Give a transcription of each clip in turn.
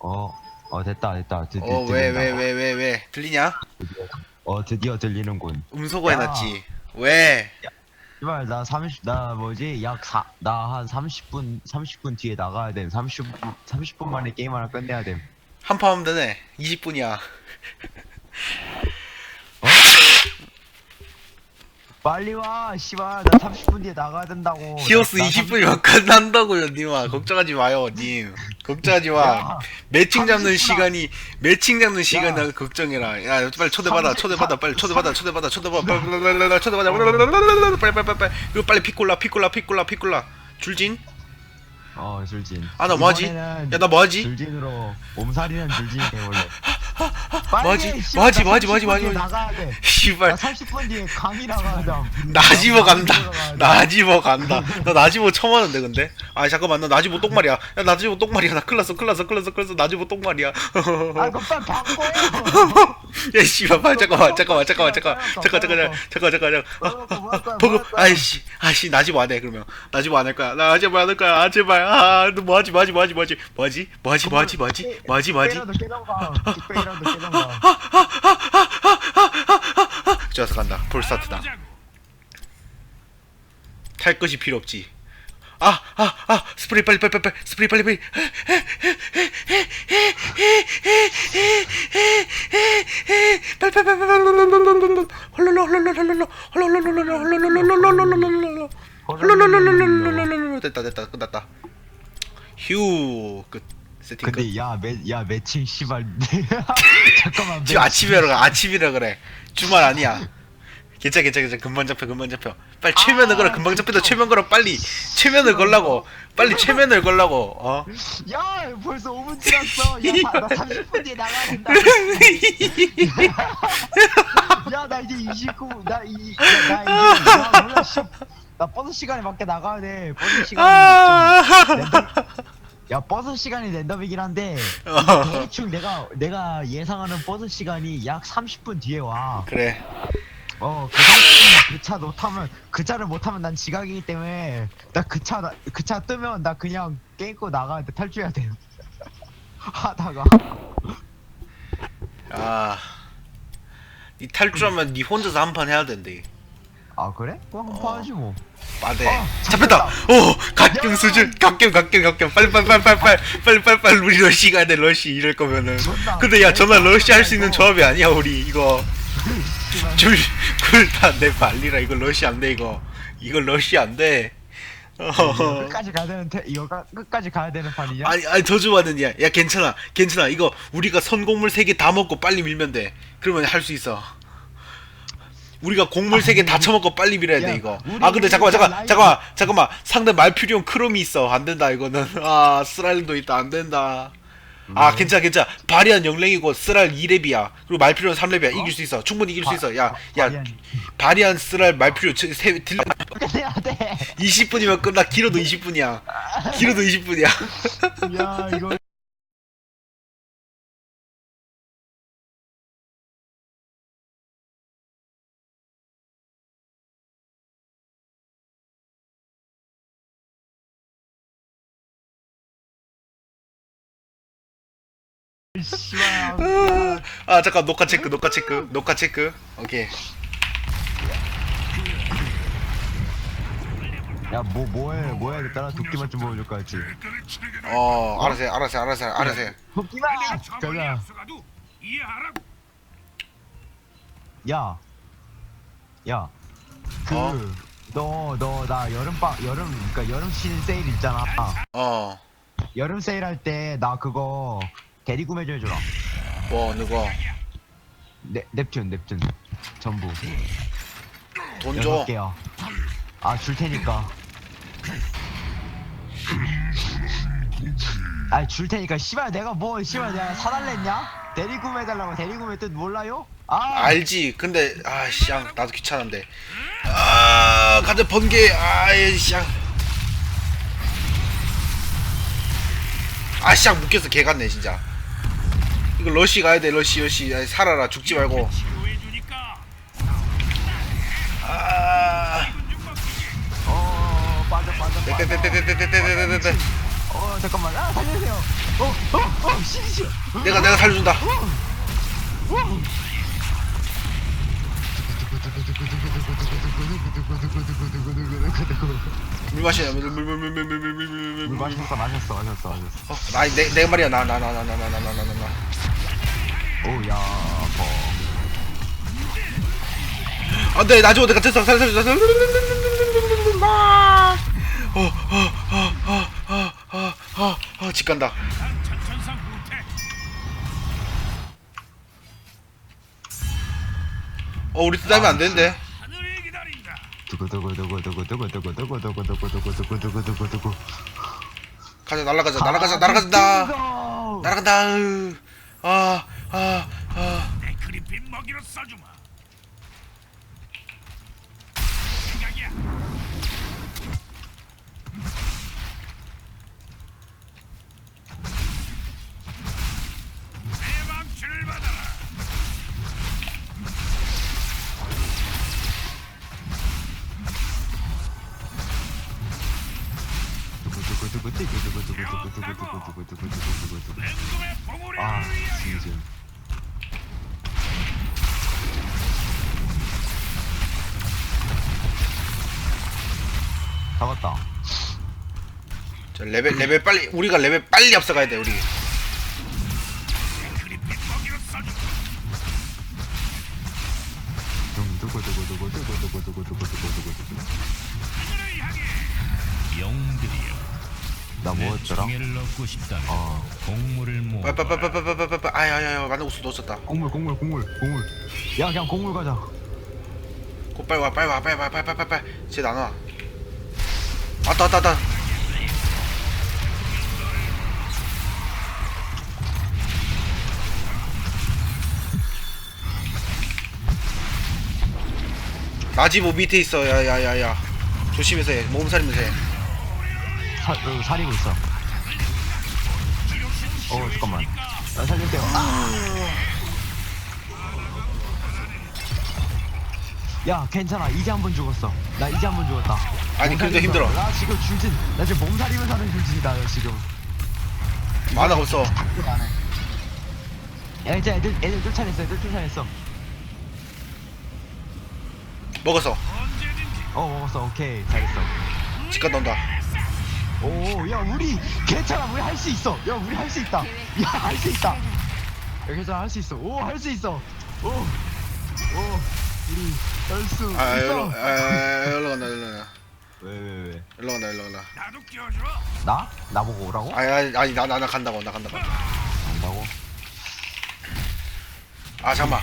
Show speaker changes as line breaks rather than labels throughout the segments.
어, 어 됐다 됐다. 드, 드,
어왜
들린다.
왜 왜 왜 왜 들리냐?
어 드디어 들리는군.
음소거
야.
해놨지. 왜?
이발 나 30, 나 뭐지 약 4, 나 한 30분 30분 뒤에 나가야 돼. 30분 30분 만에 게임 하나 끝내야 돼.
한판 하면 되네. 20분이야.
빨리 와, 씨발 나 30분 뒤에 나가야 된다고.
히오스
나- 나
20분이면 끝난다고요, 님아. 걱정하지 마요, 님. 걱정하지 마.
야,
매칭 잡는
30분
시간이 매칭 잡는 시간
야.
나 걱정해라. 야, 빨리 초대받아,
30,
초대받아, 빨리 초대받아, 초대받아, 초대받아, 빨리 초대받아, 빨리 빨리 빨리 빨리. 그리고 빨리 피콜라, 피콜라, 피콜라, 피콜라. 줄진?
어 줄진.
아, 나 뭐하지? 야, 나 뭐하지?
줄진으로 몸살이는 줄진이 돼볼래.
뭐하지? 뭐하지? 뭐하지? 뭐하지? 뭐하지?
나가야 돼. 나
씨발.
30분 뒤에 강의 나가야 돼.
나지보 간다. 나지보 간다. 나 나지보 처음 하는데 근데. 아 잠깐만 나 나지보 똥말이야. 야 나지보 똥말이야. 나 클났어 클났어 클났어 클났어 나지보 똥말이야.
아, 그럼 빨리 바꿔요.
야 씨발 빨리 잠깐만 잠깐만 잠깐만 잠깐 잠깐 잠깐 잠깐 잠깐 잠깐.
뭐?
보고
뭐?
아이씨 아이씨 나지보 안해 그러면 나지보 안할 거야 나지보 안할 거야 아 제발 아너 뭐하지 뭐하지 뭐하지 뭐하지 뭐하지 뭐하지 뭐하지 뭐하지 뭐하지 뭐하지
깨라도 깨던가. 빅뱅이라도 깨던가.
좋아서 간다 풀 스타트다 탈 것이 필요 없지 아 아 아 스프레이 빨리 빨리 빨리 스프레이 빨리 빨리 빨리 빨리 빨리 홀로로 홀로로 홀로로 홀로로 홀로로 홀로로 홀로로 됐다 됐다 끝났다 휴끝 세팅 끝
근데 야매야 매칭 씨발. 잠깐만.
지금 아침이라 그래 아침이라 그래 주말 아니야 괜찮아 괜찮아 괜찮아 금방 잡혀 금방 잡혀 빨리 최면을 걸어 금방 잡혀도 최면 걸어 빨리 최면을 걸라고 빨리 최면을 걸라고 어
야 벌써 5분 지났어. 야나 30분 뒤에 나가야 된다. 야 나 이제 29. 나이나 이제 야, 몰라 씨. 나 버스 시간에 밖에 나가야 돼. 버스 시간이 좀 랜덤. 야 버스 시간이 랜덤이긴 한데
어,
대충 내가 내가 예상하는 버스 시간이 약 30분 뒤에 와.
그래
어, 그 30분 그차 못 타면 그 차를 못 타면 난 지각이기 때문에 나 그 차 그 차 뜨면 나 그냥 게임 끄고 나가야 돼. 탈출해야 돼. 하다가
아 니 탈출하면 니 혼자서 한 판 해야 된대
아 그래? 그럼 한번
어.
하지 뭐.
빠데
아,
잡혔다 오 갓경
야!
수준 갓경 갓경 갓경 빨리 빨리 빨리 빨리 빨리 빨리 빨리 빨리 우리 러시 가야 돼 러시 이럴 거면은. 근데 야 전화 러시 할 수 있는. 조합이 아니야 우리 이거 줄 굴다내 발리라 이거 러시 안 돼 이거 이거 러시 안 돼 어.
끝까지 가야 되는 태, 이거 가, 끝까지 가야 되는 판이냐?
아니 아니 더 좋아하는 야, 야 괜찮아 괜찮아 이거 우리가 선곡물 3개 다 먹고 빨리 밀면 돼 그러면 할 수 있어 우리가 곡물 3개 다 처먹고 빨리 밀어야 돼
야,
이거. 아 근데 잠깐만 잠깐 잠깐만 잠깐만. 상대 말퓨리온 크롬이 있어. 안 된다 이거는. 아 쓰랄도 있다. 안 된다. 아
왜?
괜찮아 괜찮아. 바리안 0랭이고 쓰랄 2렙이야. 그리고 말퓨리온 3렙이야. 이길 수 있어. 충분히 이길 수 있어. 야 야
바리안.
바리안 저- 세 딜,
끝내야 돼.
20분이면 끝나. 길어도 20분이야. 길어도 20분이야.
야 이거. 씨발.
아 잠깐 녹화 체크 녹화 체크 녹화 체크 오케이
야 뭐 뭐 해 뭐해 됐다 도끼만 좀 보여줄 거지.
어 알아서 해 알아서 해 알아서 해 알아서 해
도끼만. 가자. 야. 야. 그.
어?
너, 너, 나 여름방, 여름, 그니까 여름 신 세일 있잖아.
어,
여름 세일 할 때, 나 그거, 대리 구 매 좀 해줘라.
뭐, 누구?
넵, 넵튠, 넵튠. 전부.
돈
여섯
줘.
개요. 아, 줄 테니까. 아, 줄 테니까. 씨발, 내가 뭐, 씨발, 내가 사달랬냐? 대리 구매 해달라고 대리 구매 뜻 몰라요? 아,
알지. 근데, 아, 쌍, 나도 귀찮은데. 아, 가자, 번개. 아이, 쌍. 아, 쌍, 묶여서 개 같네, 진짜. 이거 러시 가야 돼, 러시, 러시. 아이, 살아라, 죽지 말고. 아,
어, 빠져, 빠져, 빠져.
떼떼떼떼떼떼떼떼떼떼.
어, 잠깐만 아 살려주세요 어어어 씨씨
내가 내가 살려준다 물 마시냐 물물물물물물물물물
물 마셨어 마셨어 마셨어 마셨어
어, 아니 내, 내 말이야 나 나 나 나 나 나 나 나 나나
오야 뭐.
안돼 나 죽어 내가 됐어. 살려 살려 살려 어어어어어어어어어집 간다. 어 우리 뜻하면 안 되는데.
두구두구두구두구두구두구두구두구두구두구두구
가자 날아가자 날아가자 날아간다.
나
날아간다 아 아 아
내 그리핀 먹이로 써주마.
잡았다
저 레벨 레벨 빨리 우리가 레벨 빨리 앞서가야 돼 우리
내 그리핀 먹이로 써주마.
두구두구두구두구두구두구두구두구두구
하늘을 향해. 영들이여.
나 뭐였더라?
총애를 얻고 싶다면
어
공물을 모아.
빠빠빠빠빠빠빠빠 아야야야 만두국수 넣었었다
곡물 곡물 곡물 곡물 야 그냥 곡물 가자
곧 빨리 와 빨리 와 빨리 와 빨리 빨리 빨리 쟤 나눠 왔다 왔다 왔다. 나지모 밑에 있어. 야야야야. 조심해서 해. 몸살이면서 해.
사, 어, 사리고 있어. 어 잠깐만. 나 살릴게요. 아! 야 괜찮아. 이제 한 번 죽었어. 나 이제 한 번 죽었다.
아니, 그래도
몸살이면서-
힘들어.
나 지금 줄진 나 지금 몸살이면 사는 줄진이다 나 지금.
만화가 없어
야 이제 애들 애들 쫓아냈어 애들 쫓아냈어.
먹었어.
어 먹었어. 오케이. 잘했어.
집 갔다 온다.
오 야 우리 괜찮아. 우리 할 수 있어. 야 우리 할 수 있다. 야 할 수 있다. 야 괜찮아. 할 수 있어. 오 할 수 있어. 오오 우리
할수아
있어
일로 아 일로 간다 일로 간다
왜 왜 왜?
일로 간다 일로 간다
나도 끼워줘.
나? 나보고 오라고?
아니 아니 아니 나 나 나 간다고 나 간다고
안다고?
아 잠깐만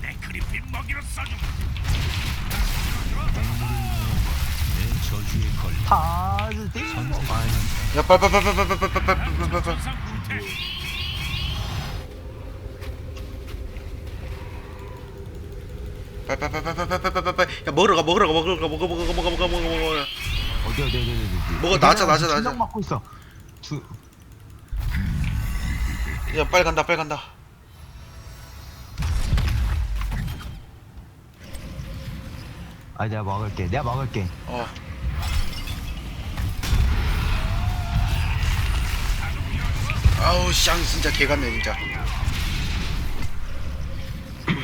내 그리핀 먹이로. 내 저주에
야 빨빨빨빨빨빨빨빨빨빨빨
천상 후퇴.
빨빨빨빨빨빨빨빨 야 먹으러 가 먹으러 가 먹으러 가 먹어 먹어 먹어 먹어 먹어 먹어 먹어
어디 어디 어디 어디 어디
뭐가 나왔잖아, 나왔잖아,
천장
나왔잖아.
맞고 있어 두
야 빨리 간다 빨리 간다
아 내가 막을게 내가 막을게
어 아우 쌍 진짜 개 같네 진짜.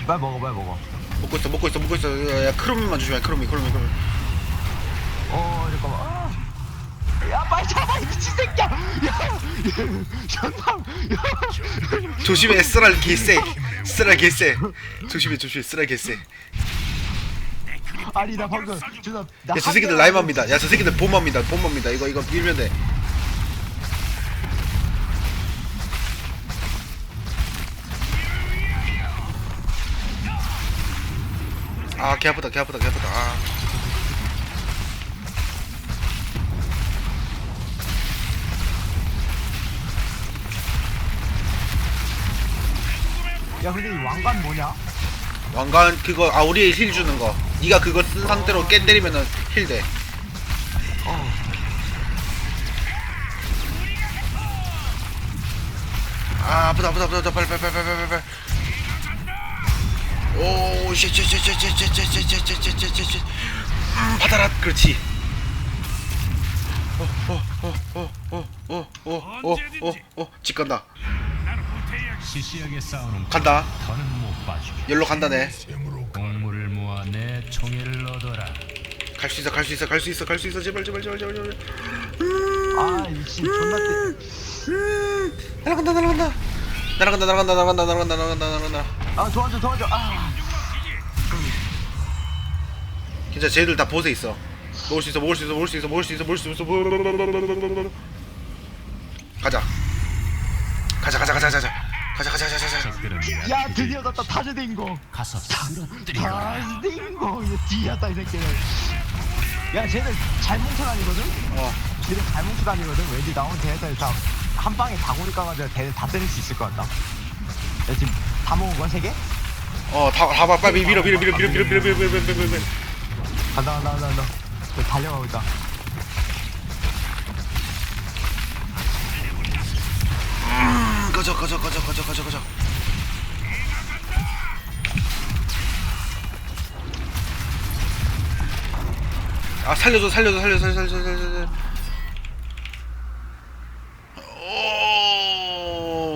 빨리 먹어 빨리 먹어.
먹고 있어 먹고 있어 먹고 있어. 야, 야 크로미만 조심해 크로미 크로미 크로미
어 잠깐만. 아. 야 빨리 잡아 이 미친 새끼야. 야 현상 야.
조심해 쓰랄 개쎄. 쓰랄 개쎄. 조심해 조심해 쓰랄 개쎄.
아니 나 방금 준아
야저 새끼들 라이마입니다. 야 저 새끼들 봄마입니다 봄마입니다. 이거 이거 밀면 돼 아, 개 아프다, 개 아프다, 개 아프다. 아.
야 근데 이 왕관 뭐냐?
왕관 그거 아 우리 힐 주는 거. 네가 그거 쓴 상태로 깨 때리면은 힐 돼.
어
아 아프다 아프다 아프다 빨리 빨리 빨리 빨리 빨리 빨리. 오, 쉣, 쉣, 쉣, 쉣, 쉣, 쉣, 쉣, 쉣, 쉣, 쉣, 쉣, 쉣, 쉣. 음, 받아라, 그렇지. 어, 어, 어, 어, 어, 어, 어, 어, 어, 어, 집 간다.
시시하게 싸우는
간다.
더는 못 봐주게.
열로 간다네.
공물을 모아 내 총애를 얻어라.
갈 수 있어, 갈 수 있어, 갈 수 있어, 갈 수 있어, 제발, 제발, 제발, 제발, 제발.
아 미친 존나 때
날아간다, 날아간다. 날아간다, 날아간다, 날아간다, 날아간다, 날아간다, 날아간다.
아 도와줘 도와줘 아
진짜 쟤들 다 보세 있어. 먹을 수 있어, 먹을 수 있어, 먹을 수 있어, 먹을 수 있어, 먹을 수 있어. 가자. 가자, 가자, 가자, 가자. 가자, 가자, 가자, 가자.
야 드디어 났다 타즈딩고
가서 쓰러뜨리라.
타즈딩고 이거 뒤였다 이 새끼는 야 쟤들 잘 뭉쳐 다니거든?
어,
쟤들 잘 뭉쳐 다니거든? 왠지 나오는 쟤네들 다 한 방에 다구리 까가지고 쟤네 다 때릴 수 있을 것 같다 야 지금 다 먹은 거야 세 개?
어, 다, 다 봐, 빨리 밀어, 밀어, 밀어, 밀어, 밀어, 밀어, 밀어, 밀어, 밀어, 밀어, 밀어.
간다 간다 간다 간다 저 달려가고 있다
음, 가자, 가자, 가자, 가자, 가자, 가자. 아, 살려줘, 살려줘, 살려줘, 살려줘, 살려줘, 살려줘.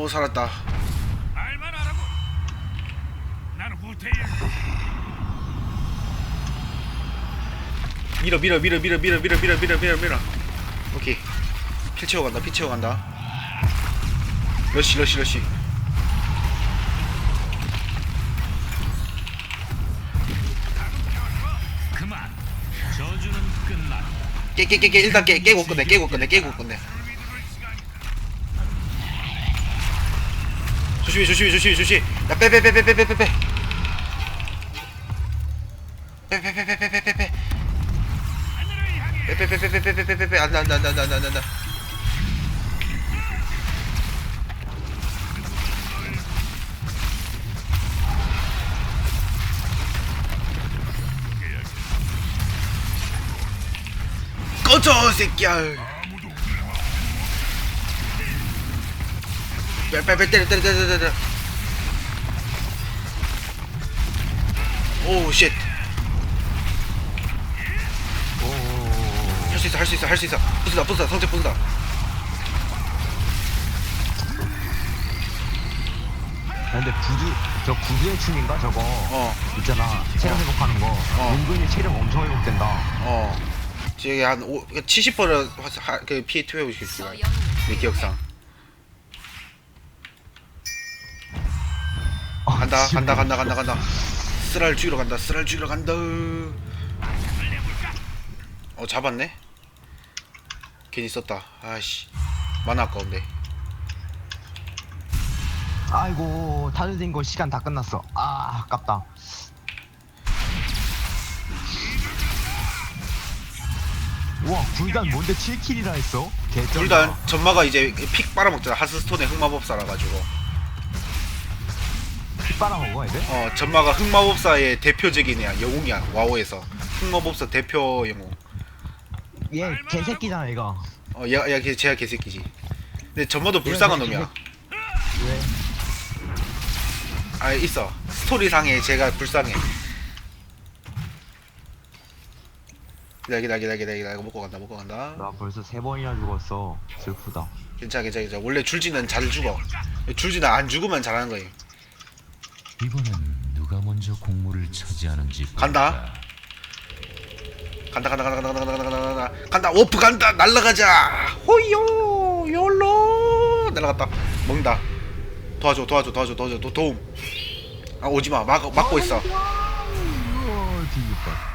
오, 살았다.
말만 하라고. 나는 후퇴야.
밀어, 밀어, 밀어, 밀어, 밀어, 밀어, 밀어, 밀어, 밀어, 밀어. 오케이. 피 채워 간다, 피 채워 간다. 러시, 러시, 러시.
그만. 저주는 끝났다.
깨, 깨, 깨, 깨, 일단 깨, 깨고 끝내, 깨고 끝내, 깨고 끝내. 조심히, 조심히, 조심히, 조심히. 야, 빼, 빼, 빼, 빼, 빼, 빼, 빼, 빼. 빼, 빼, 빼, 빼, 빼, 빼, 빼, 빼. 빼, 빼, 빼, 빼, 빼, 빼, 빼, 빼, 빼, 빼. 안 돼, 안 돼, 안 돼, 안 돼, 안 돼, 안 돼, 안 돼. 꺼져, 새끼야. 빼, 빼, 빼, 때려, 때려, 때려, 때려, 때려. 오, 쉣.
오오오오
할수 있어, 할 수 있어, 할 수 있어. 부수다, 부수다, 성체 부수다.
근데 구두 저 구두의 춤인가 저거
어,
있잖아 체력 회복하는 거
어.
은근히 체력 엄청 회복된다
어. 저기 한 오, 70%를 하, 그 피해 투여하고 싶어. 내 기억상. 간다, 간다, 간다, 간다, 간다. 쓰랄 죽이러 간다, 쓰랄 죽이러 간다. 어, 잡았네? 괜히 썼다. 아씨. 만화 아까운데.
아이고 타즈딩 거 시간 다 끝났어 아 아깝다 우와 굴단 뭔데 7킬이나 했어? 개쩔다
일단 전마가 이제 픽 빨아먹잖아. 하스스톤의 흑마법사라 가지고.
피 빨아먹어 애들?
어, 전마가 흑마법사의 대표적인 애야. 영웅이야. 와우에서. 흑마법사 대표 영웅.
얘 개새끼잖아
어, 얘가 개- 쟤가 개새끼지. 근데 전마도 불쌍한 놈이야.
왜?
아, 있어. 스토리상에 쟤가 불쌍해. 기다려, 기다려, 기다려, 기다려, 기다려. 먹고 간다, 먹고 간다.
나 벌써 세 번이나 죽었어 슬프다
괜찮아, 괜찮아, 괜찮아. 원래 줄지는 잘 죽어. 줄지는 안 죽으면 잘하는 거예요.
이번엔 누가 먼저 공물을 차지하는지
간다. 간다, 간다, 간다, 간다, 간다, 간다, 간다, 간다. 간다, 워프 간다, 날라가자. 호이요, 열로. 날라갔다. 먹는다. 도와줘, 도와줘, 도와줘, 도와줘, 도, 도움. 아, 오지 마. 막, 막고 있어.
우와 뒤집다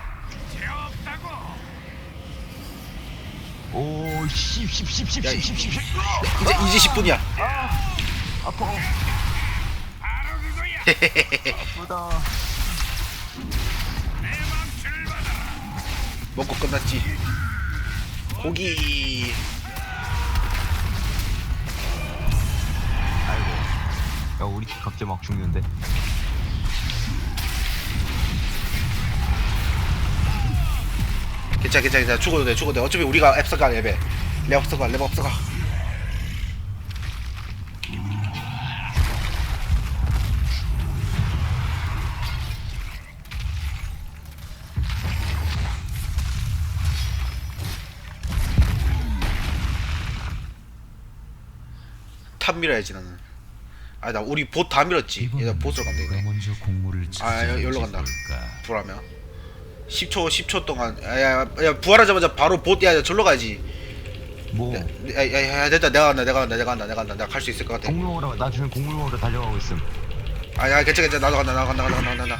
오, 십, 십, 십, 십,
야,
십, 십, 십, 십.
이제, 이제 10분이야.
아파. 아프다.
먹고 끝났지. 고기.
아이고. 야, 우리 팀 갑자기 막 죽는데.
괜찮아, 괜찮아, 괜찮아. 죽어도 돼, 죽어도 돼. 어차피 우리가 앱서가 레벨. 레업서가 레업서가 탑 밀어야지 나는. 아 나 우리 봇 다 밀었지. 얘가 보스로
누가
이네
먼저 곡물을
아, 여- 여기로 간다. 부활하면. 10초 10초 동안. 야야 야, 부활하자마자 바로 봇야 절로 가야지.
뭐?
야야야 됐다. 내가 간다 내가 간다 내가 간다 내가 간다. 내가 갈 수 있을 것 같아.
공룡으로 나 지금 공룡으로 달려가고 있음.
아야 괜찮아 괜찮아. 나도 간다 나도 간다 간다 간다 간다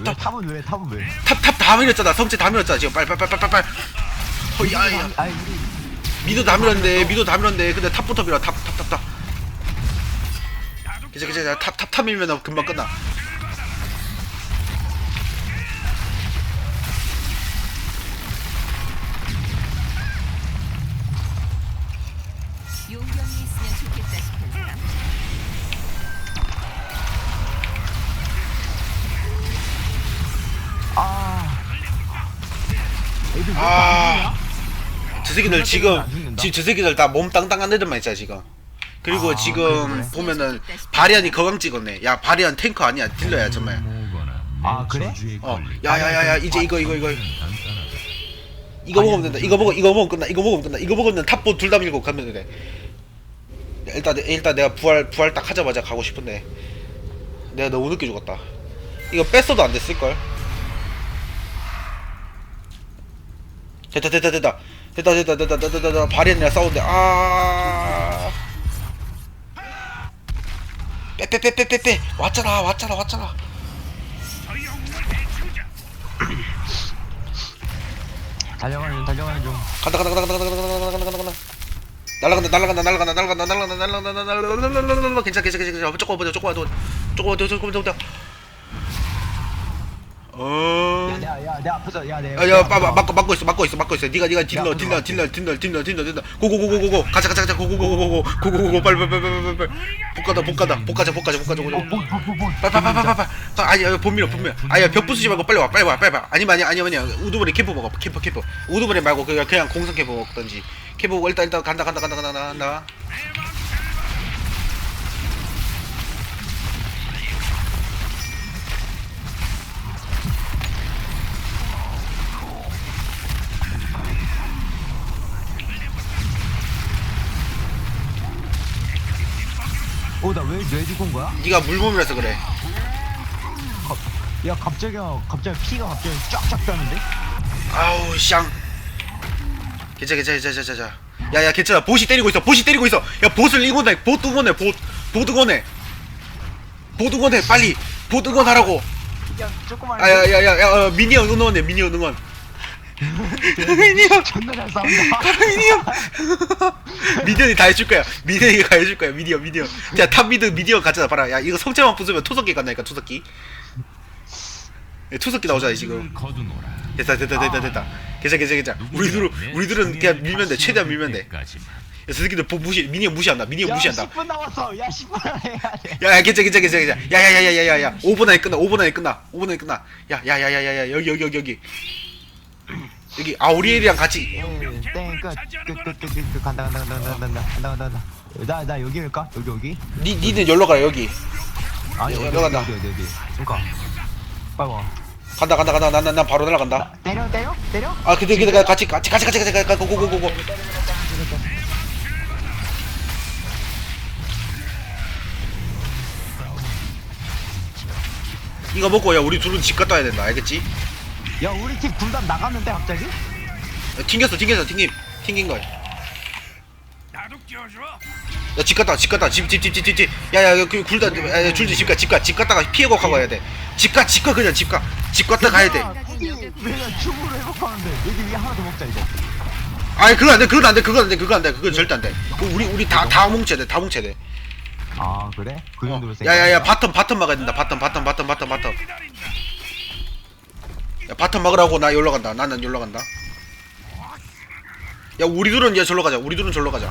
탑 탑은 왜? 탑은 왜? 탑 다 밀었잖아. 성재 다 밀었잖아 지금. 빨빨빨빨빨빨 허이아이아이 어,
아니, 우리
미도 다 밀었는데 미도 다 밀었는데 근데 탑부터 밀어. 탑 탑 탑탑. 그제 그제 탑탑 탑 밀면 금방 끝나. 저 새끼들 지금
안 죽는다.
지금 저 새끼들 다 몸 땅땅한 애들만 있잖아. 지금 그리고
아,
지금
그래, 그래.
보면은 바리안이 거강 찍었네. 야 바리안 탱커 아니야. 딜러야 정말.
아,
내
그래?
어 야야야야 이제 이거 이거 이거. 이거 먹으면 된다. 이거 먹어 이거 먹으면 끝나. 이거 먹으면 끝나. 이거 먹으면 탑보 둘 다 밀고 가면 돼. 일단 일단 내가 부활 부활 딱 하자마자 가고 싶은데. 내가 너무 늦게 죽었다. 이거 뺐어도 안 됐을 걸? 됐다 됐다 됐다 됐다 됐다 됐다 됐다 됐다 됐다 바리안이랑 싸우는데 아 빼빼빼빼빼빼 왔잖아 왔잖아 왔잖아
달려가는 중 달려가는 중.
간다 간다 간다 간다 간다 간다 간다 간다 간다 간다 날라간다 날라간다 날라간다 날라간다 날라간다 날라간다 날라간다 날라간다 괜찮아 괜찮아 괜찮아 조금만 더 조금만 더 조금만 더 조금만 더 어.
야, 내가 야, 내 앞에서 야, 내.
야, 야, 막, 막, 막고, 막고 있어, 막고 있어, 막고 있어. 네가, 네가 딜러, 딜러, 딜러, 딜러, 딜러, 딜러, 딜러. 고고고고고고, 가자, 가자, 가자, 고고고고고, 고고고고, 빨리, 빨리, 빨리, 빨리, 빨리, 복가다, 복가다, 복가자, 복가자, 복가자,
어,
복가자.
뭐.
빨리, 빨리, 빨리, 빨리, 빨리. 아니야, 본 밀어, 본 밀어. 아니야, 벽 부수지 말고 빨리 와, 빨리 와, 빨리 와. 아니면 아니야, 아니면 아니야. 우두머리 캠프 먹어, 캠프, 캠프. 우두머리 말고 그냥 그냥 공성 캠프 먹던지. 캠프 일단 일단 간다, 간다, 간다, 간다, 간다, 간다.
어, 나왜왜 죽은 거야?
네가 물몸이라서 그래.
야, 갑자기 갑자기 피가 갑자기 쫙쫙 따는데?
아우 쌍 괜찮아 괜찮아 괜찮아 괜찮아 야야 괜찮아 보시 때리고 있어 보시 때리고 있어 야 보스를 보트 응원해 보, 보트 응원해 빨리 보트 응원하라고
야, 조그만.
아야야야야 어, 미니언 응원해 미니언 응원 미니언
존나 잘 싸운다.
미니언 미니언이 다 해줄 거야 미니언이 다 해줄 거야 미니언 미니언 야탑 미드 미니언 가져다 봐라 야 이거 성체만 부수면 투석기 간다니까 투석기 야, 투석기 나오잖아 지금. 됐다 됐다 됐다 됐다 괜찮아 괜찮아 괜찮아 우리들은 우리들은 그냥 밀면 돼 최대한 밀면 돼야 새끼들 보- 무시 미니언 무시한다 미니언
야,
무시한다
10분 남았어. 야, 10분 안에 해야 돼.
야야 괜찮아 괜찮아 괜찮아 괜찮아 야야야야야야야 5분 안에 끝나 5분 안에 끝나 5분 안에 끝나 야야야야야야 여기 여기 여기 여기 여기 아우리엘이랑 같이
땡, 끝. 끝, 끝, 끝, 끝, 끝. 간다, 간다, 간다, 간다, 간다, 간다, 간다, 간다. 나, 나 여기 일까? 여기, 여기?
니 니는 열로 가라 여기
아니,
여기 간다.
어디, 어디, 어디. 그니까. 빨리 와.
간다 간다 간다 난난 바로 날아간다
때려, 때려? 때려?
아 근데 근데 같이 같이 같이 같이 같이 같이 고고고고고 이거 먹고 야 우리 둘은 집 갔다 와야 된다 알겠지?
야, 우리 팀 군단 나갔는데, 갑자기?
야, 튕겼어 튕겼어 튕김 튕긴 거야 야, 집 갔다, 집 갔다, 집, 집, 집, 집, 집, 집. 야, 야, 그 굴다, 야, 줄지, 집 가, 집 가, 집 갔다가 피해고 가고 가야 돼. 집 가, 집 가, 그냥 집 가, 집 갔다 가야 돼.
내가 춤으로 회복하는데, 여기 위에 하나 더 먹자, 이거.
아니, 그거 안 돼, 그건 안 돼, 그건 안 돼, 그건 안 돼, 그건 절대 안 돼. 그 우리, 우리 다, 다 뭉쳐야 돼, 다 뭉쳐야 돼.
아, 그래? 그
어.
정도로
야, 야, 야, 바텀, 바텀 막아야 된다, 바텀, 바텀, 바텀, 바텀, 바텀. 야, 바텀 막으라고 나 여기로 간다, 나는 여기로 간다. 야, 우리 둘은 얘 절로 가자, 우리 둘은 절로 가자.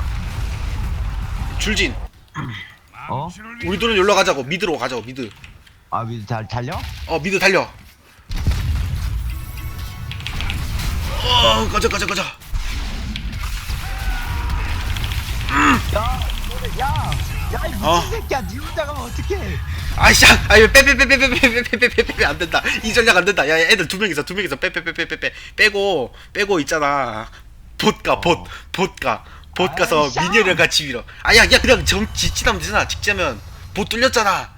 줄진.
어?
우리 둘은 여기로 가자고 미드로 가자고 미드
아, 미- 잘 달려?
어 미드 달려 어 가자 가자 가자
야, 야, 야, 이 미친
어.
새끼야, 니 혼자 가면 어떡해?
아이씨 아이 빼빼빼빼빼빼빼빼빼빼빼 안 된다 이 전략 안 된다 야 야, 애들 두 명이서 두 명이서 빼빼빼빼빼빼 빼고 빼고 있잖아 봇가 봇 봇가 봇 가서. 미니언을 같이 밀어 아야 야 그냥 정 직진하면 되잖아 직진하면 봇 뚫렸잖아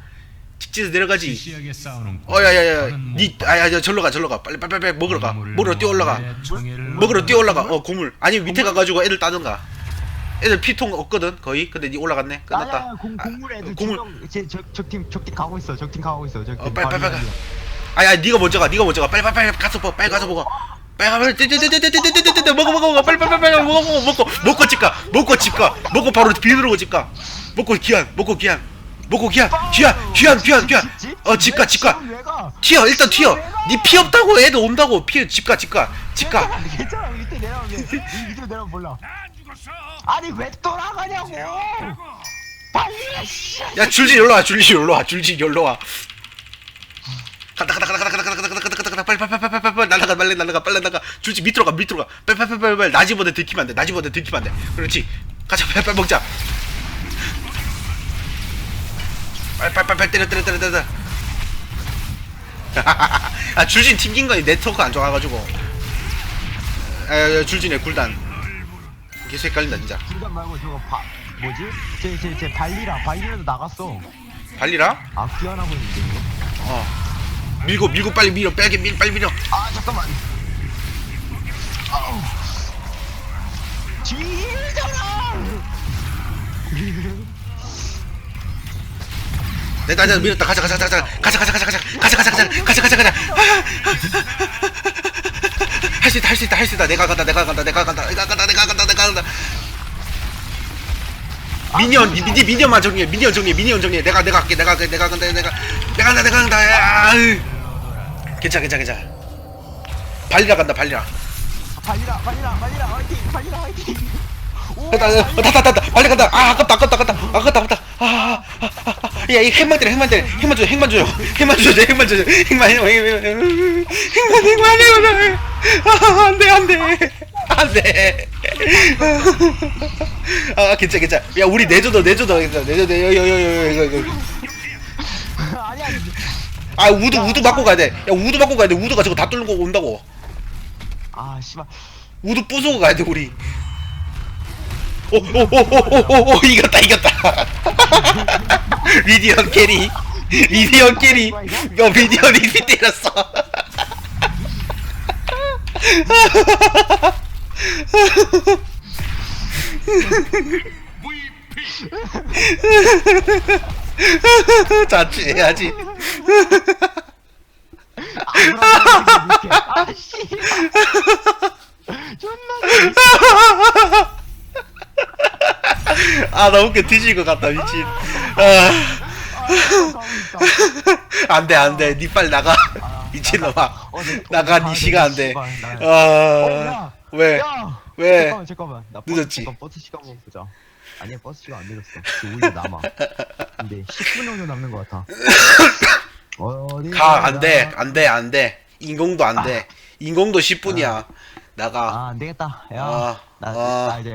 직진해서 내려가지 어야야야 니 아야 야 절로 가 절로 가 빨리 빨리 빨리 빨리 먹으러 가 먹으러 뛰어 올라가 먹으러 뛰어 올라가 어 고물 아니 밑에 가가지고 애들 따든가 애들 피통 없거든 거의. 근데 니 올라갔네. 끝났다.
아니야, 공, 공물 애들
공물.
제, 적, 적팀, 적팀 가고 있어, 적팀 가고 있어, 적팀.
어, 빨리, 빨리, 빨리. 아야 니가 먼저 가. 니가 먼저 가. 빨리 빨리 빨리 가서 먹어. 빨리 가서 먹어. 빨리 가 빨리. 떼떼떼떼떼떼떼떼떼 먹어 먹어 먹어. 빨리 빨리 빨리 빨리 먹어 먹어 먹고 먹고 집가. 먹고 집가. 먹고 바로 비누로 집가. 먹고 기한. 먹고 기한. 먹고 기한. 기한. 기한 기한 기한. 어 집가 집가.
지금 왜 가?
튀어 일단 튀어. 니 피 없다고. 애들 온다고. 피 집가 집가. 집가.
괜찮아, 밑에 내려오면, 돼. 밑으로 내려오면 몰라. 아니, 왜 돌아가냐고! 빨리, 씨!
야 줄지 열로 와 줄지 열로 와 줄지 열로 와 간다 간다 간다 간다 간다 간다 간다 간다 간다 간다 빨리 빨리 빨리 빨리 빨리 날라가 빨리 날라가 빨리 날라가 줄지 밑으로 가 밑으로 가 빨리 빨리 빨리 빨리 나지보다 들키면 안돼 나지보다 들키면 안돼 그렇지 가자 빨리 빨리 먹자 빨리 빨리 빨리 때려 때려 때려 때려 아 줄진 튕긴 거니 네트워크 안 좋아가지고 아 줄진의 굴단 계속 헷갈린다 진짜
중간 말고 저거 바, 뭐지? 제, 제, 제 발리라, 발리라도 나갔어.
발리라
아, 귀환하고 있는데, 이거.
어 밀고 밀고 빨리 밀어 빨리 밀 빨리 밀어
아, 잠깐만. 아우. 뒤잖아!
내가 내 밀었다 가자 가자 가자 가자 가자 가자 가자 가자 가자 가자 가자 가자 가자 할 수 있다 할 수 있다 할 수 있다. 내가 간다 내가 간다 내가 간다 내가 간다 내가 간다 내가 간다. 미니언 미니 미니언만 정리해 미니언 정리해 미니언 정리해. 내가 내가 할게 내가 할게 내가 간다 내가 내가 간다 내가 간다. 아으. 괜찮아 괜찮아 괜찮아. 발리라 간다 발리라.
발리라, 발리라, 발리라, 화이팅! 발리라, 화이팅!
갔다 갔다 갔다 빨리 간다. 아 아깝다 아깝다 아깝다. 아깝다 아깝다. 아야이 핵만 때려 핵만 때려. 핵만 줘 핵만 줘요 핵만 줘줘 핵만 줘줘. 핵만 핵만 핵만 핵만 핵만 핵만 아 안돼 안돼. 안돼. 아 괜찮아 괜찮아. 야 우리 내줘도 내줘도 괜찮아. 내줘도 여여여여
아니야,
아 우드 우드 맞고 가야 돼야 우드 맞고 가야 돼. 우드가 저거 다 뚫고 온다고.
아, 씨발.
우드 부수고 가야 돼 우리. 오오오오오오오 이겼다 이겼다. 미디언 캐리. 미디언 캐리. 어 미디언 이미 때렸어 자취해야지
아, 씨. 존나.
아 나 웃겨 뒤질 것 같다 미친 아
아, 가고 있다.
안돼 안 돼 니 빨리 나가
아,
미친놈아
나가. 어, 내-
나가
어, 니나
시간
씨발,
안돼
나- 어, 야.
아왜
야!
왜?
잠깐만, 잠깐만. 나 버스,
늦었지?
잠깐 버스 시간 한번 보자. 아니야, 버스 시간 안 늦었어. 지금 오히려 남아. 근데 10분 정도 남는 것 같아. 어디
가 안 돼 안 돼 안 돼 인공도 안 돼 인공도 10분이야 나가
아, 안 되겠다. 야.
아,
나,
아.
나 이제